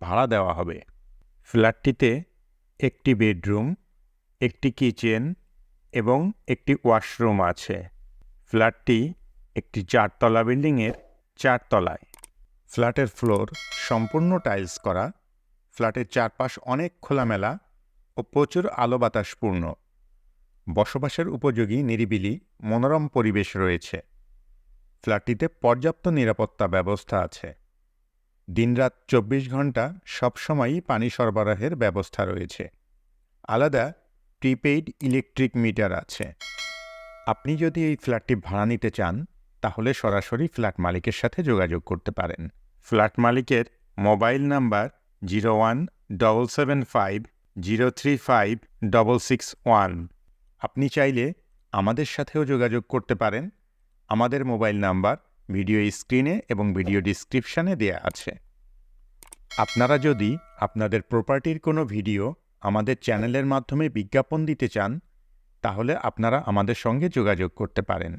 ভাড়া দেওয়া হবে। ফ্ল্যাটটিতে একটি বেডরুম, একটি কিচেন এবং একটি ওয়াশরুম আছে। ফ্ল্যাটটি একটি চারতলা বিল্ডিংয়ের চারতলায়। ফ্ল্যাটের ফ্লোর সম্পূর্ণ টাইলস করা। ফ্ল্যাটের চারপাশ অনেক খোলামেলা ও প্রচুর আলো বাতাসপূর্ণ বসবাসের উপযোগী নিরিবিলি, মনোরম পরিবেশ রয়েছে। ফ্ল্যাটটিতে পর্যাপ্ত নিরাপত্তা ব্যবস্থা আছে। দিনরাত চব্বিশ ঘণ্টা সবসময়ই পানি সরবরাহের ব্যবস্থা রয়েছে। আলাদা প্রিপেইড ইলেকট্রিক মিটার আছে। আপনি যদি এই ফ্ল্যাটটি ভাড়া নিতে চান, তাহলে সরাসরি ফ্ল্যাট মালিকের সাথে যোগাযোগ করতে পারেন। ফ্ল্যাট মালিকের mobile number zero one double seven five zero three five double six one. আপনি চাইলে আমাদের সাথেও যোগাযোগ করতে পারেন। আমাদের মোবাইল নাম্বার ভিডিও স্ক্রিনে এবং ভিডিও ডিসক্রিপশানে দেয়া আছে। আপনারা যদি আপনাদের প্রপার্টির কোনো ভিডিও আমাদের চ্যানেলের মাধ্যমে বিজ্ঞাপন দিতে চান, তাহলে আপনারা আমাদের সঙ্গে যোগাযোগ করতে পারেন।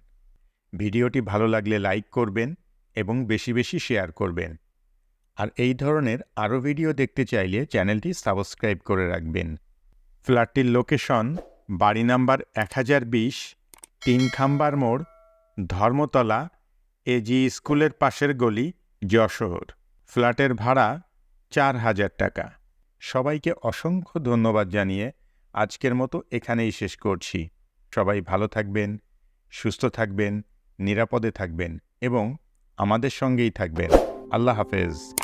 ভিডিওটি ভালো লাগলে লাইক করবেন এবং বেশি বেশি শেয়ার করবেন। আর এই ধরনের আরও ভিডিও দেখতে চাইলে চ্যানেলটি সাবস্ক্রাইব করে রাখবেন। ফ্ল্যাটটির লোকেশন বাড়ি নাম্বার এক হাজার বিশ, তিন খাম্বার মোড়, ধর্মতলা এজি স্কুলের পাশের গলি যশোর। ফ্ল্যাটের ভাড়া চার হাজার টাকা। সবাইকে অসংখ্য ধন্যবাদ জানিয়ে আজকের মতো এখানেই শেষ করছি। সবাই ভালো থাকবেন, সুস্থ থাকবেন, নিরাপদে থাকবেন এবং আমাদের সঙ্গেই থাকবেন। আল্লাহ হাফেজ।